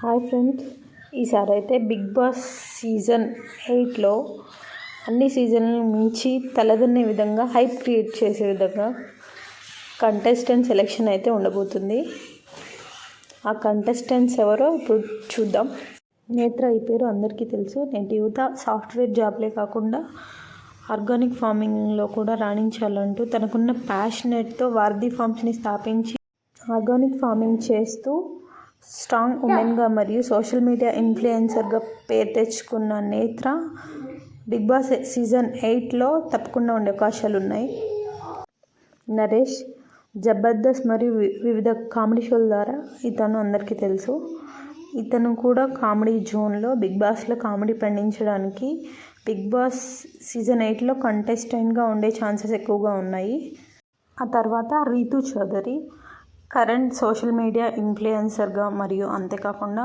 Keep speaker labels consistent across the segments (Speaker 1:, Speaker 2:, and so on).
Speaker 1: Hi friends. ఈసారి అయితే big boss season ఎయిట్లో అన్ని సీజన్లను మించి తలదన్నే విధంగా హైప్ క్రియేట్ చేసే విధంగా కంటెస్టెంట్ సెలెక్షన్ అయితే ఉండబోతుంది. ఆ కంటెస్టెంట్స్ ఎవరో ఇప్పుడు చూద్దాం. నేత్ర ఈ పేరు అందరికీ తెలుసు. నేటి యువత సాఫ్ట్వేర్ జాబ్లే కాకుండా ఆర్గానిక్ ఫార్మింగ్లో కూడా రాణించాలంటూ తనకున్న ప్యాషనెట్తో వార్ది ఫార్మ్స్ని స్థాపించి ఆర్గానిక్ ఫార్మింగ్ చేస్తూ స్ట్రాంగ్ ఉమెన్గా మరియు సోషల్ మీడియా ఇన్ఫ్లుయెన్సర్గా పేరు తెచ్చుకున్న నేత్ర బిగ్ బాస్ సీజన్ ఎయిట్లో తప్పకుండా ఉండే అవకాశాలు ఉన్నాయి. నరేష్ జబర్దస్త్ మరియు వి- వివిధ కామెడీ షోల ద్వారా ఇతను అందరికీ తెలుసు. ఇతను కూడా కామెడీ జోన్లో బిగ్ బాస్లో కామెడీ పండించడానికి బిగ్ బాస్ సీజన్ ఎయిట్లో కంటెస్టెంట్గా ఉండే ఛాన్సెస్ ఎక్కువగా ఉన్నాయి. ఆ తర్వాత Rithu Chowdary current social media ఇన్ఫ్లుయెన్సర్గా మరియు అంతేకాకుండా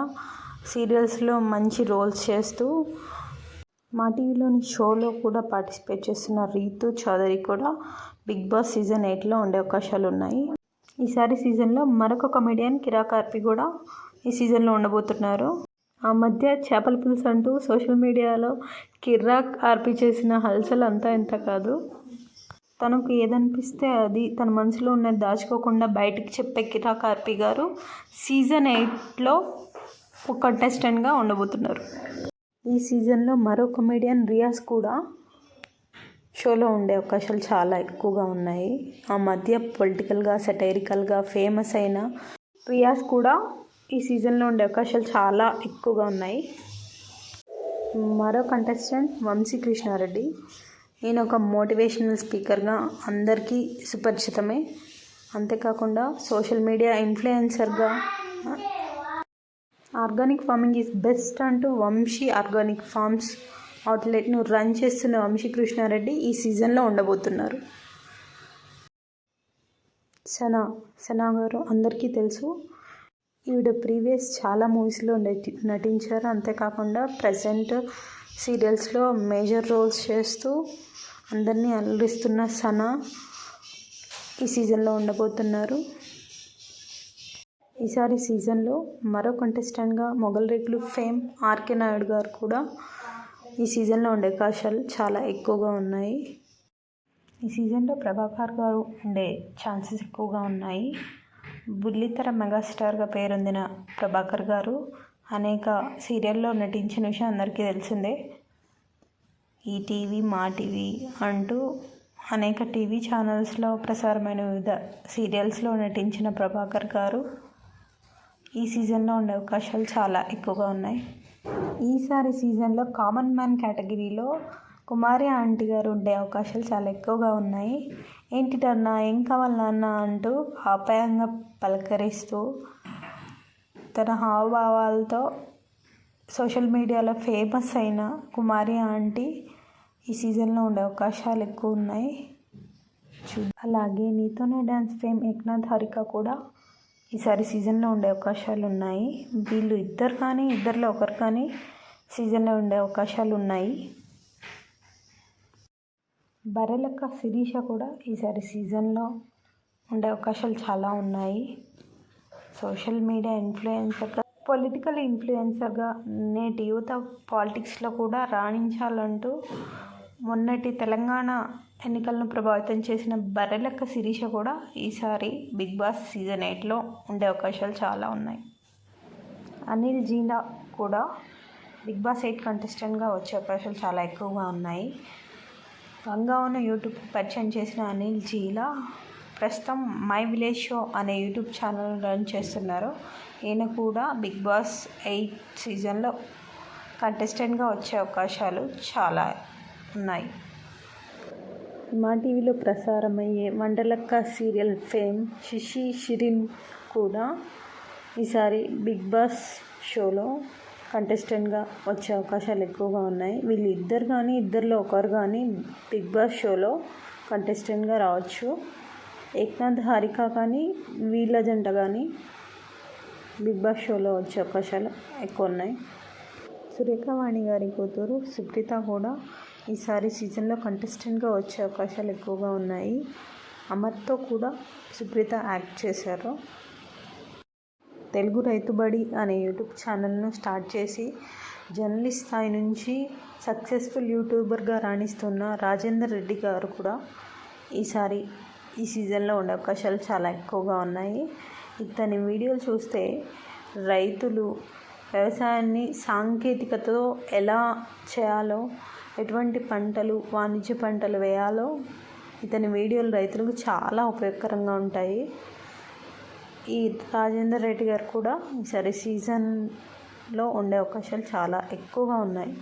Speaker 1: సీరియల్స్లో మంచి రోల్స్ చేస్తూ మా టీవీలోని షోలో కూడా పార్టిసిపేట్ చేస్తున్న రీతు చౌదరి కూడా బిగ్ బాస్ సీజన్ ఎయిట్లో ఉండే అవకాశాలు ఉన్నాయి. ఈసారి సీజన్లో మరొక కమెడియన్ కిరా కార్పి కూడా ఈ సీజన్లో ఉండబోతున్నారు. ఆ మధ్య చేపల పులుసు అంటూ సోషల్ మీడియాలో కిర్రాక్ ఆర్పి చేసిన హల్చల్ అంతా ఎంత కాదు. తనకు ఏదనిపిస్తే అది తన మనసులో ఉన్నది దాచుకోకుండా బయటికి చెప్పే కిరా కార్పీ గారు సీజన్ ఎయిట్లో ఒక కంటెస్టెంట్గా ఉండబోతున్నారు. ఈ సీజన్లో మరో కమెడియన్ రియాజ్ కూడా షోలో ఉండే అవకాశాలు చాలా ఎక్కువగా ఉన్నాయి. ఆ మధ్య పొలిటికల్గా సెటైరికల్గా ఫేమస్ అయిన రియాజ్ కూడా ఈ సీజన్లో ఉండే అవకాశాలు చాలా ఎక్కువగా ఉన్నాయి. మరో కంటెస్టెంట్ వంశీ కృష్ణారెడ్డి. నేను ఒక మోటివేషనల్ స్పీకర్గా అందరికీ సుపరిచితమే. అంతేకాకుండా సోషల్ మీడియా ఇన్ఫ్లుయెన్సర్గా ఆర్గానిక్ ఫార్మింగ్ ఈజ్ బెస్ట్ అంటూ వంశీ ఆర్గానిక్ ఫార్మ్స్ అవుట్లెట్ను రన్ చేస్తున్న వంశీ కృష్ణారెడ్డి ఈ సీజన్లో ఉండబోతున్నారు. సనా సనా గారు అందరికీ తెలుసు ఈవిడ ప్రీవియస్ చాలా మూవీస్లో నటి నటించారు. అంతేకాకుండా ప్రజెంట్ సీరియల్స్లో మేజర్ రోల్స్ చేస్తూ అందరినీ అలరిస్తున్న సనా ఈ సీజన్లో ఉండబోతున్నారు. ఈసారి సీజన్లో మరో కంటెస్టెంట్గా మొగల్ రేకులు ఫేమ్ ఆర్కే నాయుడు గారు కూడా ఈ సీజన్లో ఉండే అవకాశాలు చాలా ఎక్కువగా ఉన్నాయి. ఈ సీజన్లో ప్రభాకర్ గారు ఉండే ఛాన్సెస్ ఎక్కువగా ఉన్నాయి. బుల్లితెర మెగాస్టార్గా పేరొందిన ప్రభాకర్ గారు అనేక సీరియల్లో నటించిన విషయం అందరికీ తెలిసిందే. ఈటీవీ మా టీవీ అంటూ అనేక టీవీ ఛానల్స్లో ప్రసారమైన వివిధ సీరియల్స్లో నటించిన ప్రభాకర్ గారు ఈ సీజన్లో ఉండే అవకాశాలు చాలా ఎక్కువగా ఉన్నాయి. ఈసారి సీజన్లో కామన్ మ్యాన్ కేటగిరీలో కుమారి ఆంటీ గారు ఉండే అవకాశాలు చాలా ఎక్కువగా ఉన్నాయి. ఏంటి నాన్న ఏం కావాలి నాన్న అంటూ ఆప్యాయంగా పలకరిస్తూ తన హావభావాలతో సోషల్ మీడియాలో ఫేమస్ అయిన కుమారి ఆంటీ ఈ సీజన్లో ఉండే అవకాశాలు ఎక్కువ ఉన్నాయి. చూ అలాగే నీతోనే డ్యాన్స్ ఫేమ్ ఏక్నాథ్ హారిక కూడా ఈసారి సీజన్లో ఉండే అవకాశాలు ఉన్నాయి. వీళ్ళు ఇద్దరు కానీ ఇద్దరిలో ఒకరు కానీ సీజన్లో ఉండే అవకాశాలు ఉన్నాయి. బరెలక్క శిరీష కూడా ఈసారి సీజన్లో ఉండే అవకాశాలు చాలా ఉన్నాయి. సోషల్ మీడియా ఇన్ఫ్లుయెన్సర్గా పొలిటికల్ ఇన్ఫ్లుయెన్సర్గా నేటి యువత పాలిటిక్స్లో కూడా రాణించాలంటూ మొన్నటి తెలంగాణ ఎన్నికలను ప్రభావితం చేసిన బర్రెలక్క శిరీష కూడా ఈసారి బిగ్ బాస్ సీజన్ ఎయిట్లో ఉండే అవకాశాలు చాలా ఉన్నాయి. అనిల్ జీనా కూడా బిగ్ బాస్ ఎయిట్ కంటెస్టెంట్గా వచ్చే అవకాశాలు చాలా ఎక్కువగా ఉన్నాయి. గంగావన యూట్యూబ్ పరిచయం చేసిన అనిల్ జీలా ప్రస్తుతం మై విలేజ్ షో అనే యూట్యూబ్ ఛానల్ రన్ చేస్తున్నారు. ఈయన కూడా బిగ్ బాస్ ఎయిట్ సీజన్లో కంటెస్టెంట్గా వచ్చే అవకాశాలు చాలా ఉన్నాయి. మా టీవీలో ప్రసారమయ్యే వంటలక్క సీరియల్ ఫేమ్ శిశి షిరిన్ కూడా ఈసారి బిగ్ బాస్ షోలో కంటెస్టెంట్గా వచ్చే అవకాశాలు ఎక్కువగా ఉన్నాయి. వీళ్ళు ఇద్దరు కానీ ఇద్దరిలో ఒకరు కానీ బిగ్ బాస్ షోలో కంటెస్టెంట్గా రావచ్చు. ఏక్నాథ్ హారిక కానీ వీళ్ళ జంట కానీ బిగ్ బాస్ షోలో వచ్చే అవకాశాలు ఎక్కువ ఉన్నాయి. సురేఖవాణి గారి కూతురు సుప్రీత కూడా ఈసారి సీజన్లో కంటెస్టెంట్గా వచ్చే అవకాశాలు ఎక్కువగా ఉన్నాయి. అమర్తో కూడా సుప్రీత యాక్ట్ చేశారు. తెలుగు రైతుబడి అనే యూట్యూబ్ ఛానల్ను స్టార్ట్ చేసి జర్నలిస్ట్ స్థాయి నుంచి సక్సెస్ఫుల్ యూట్యూబర్గా రాణిస్తున్న రాజేందర్ రెడ్డి గారు కూడా ఈసారి ఈ సీజన్లో ఉండే అవకాశాలు చాలా ఎక్కువగా ఉన్నాయి. ఇతని వీడియోలు చూస్తే రైతులు వ్యవసాయాన్ని సాంకేతికతతో ఎలా చేయాలో ఎటువంటి పంటలు వాణిజ్య పంటలు వేయాలో ఇతని వీడియోలు రైతులకు చాలా ఉపయోగకరంగా ఉంటాయి. ఈ రాజేందర్ రెడ్డి గారు కూడా ఈసారి సీజన్లో ఉండే అవకాశాలు చాలా ఎక్కువగా ఉన్నాయి.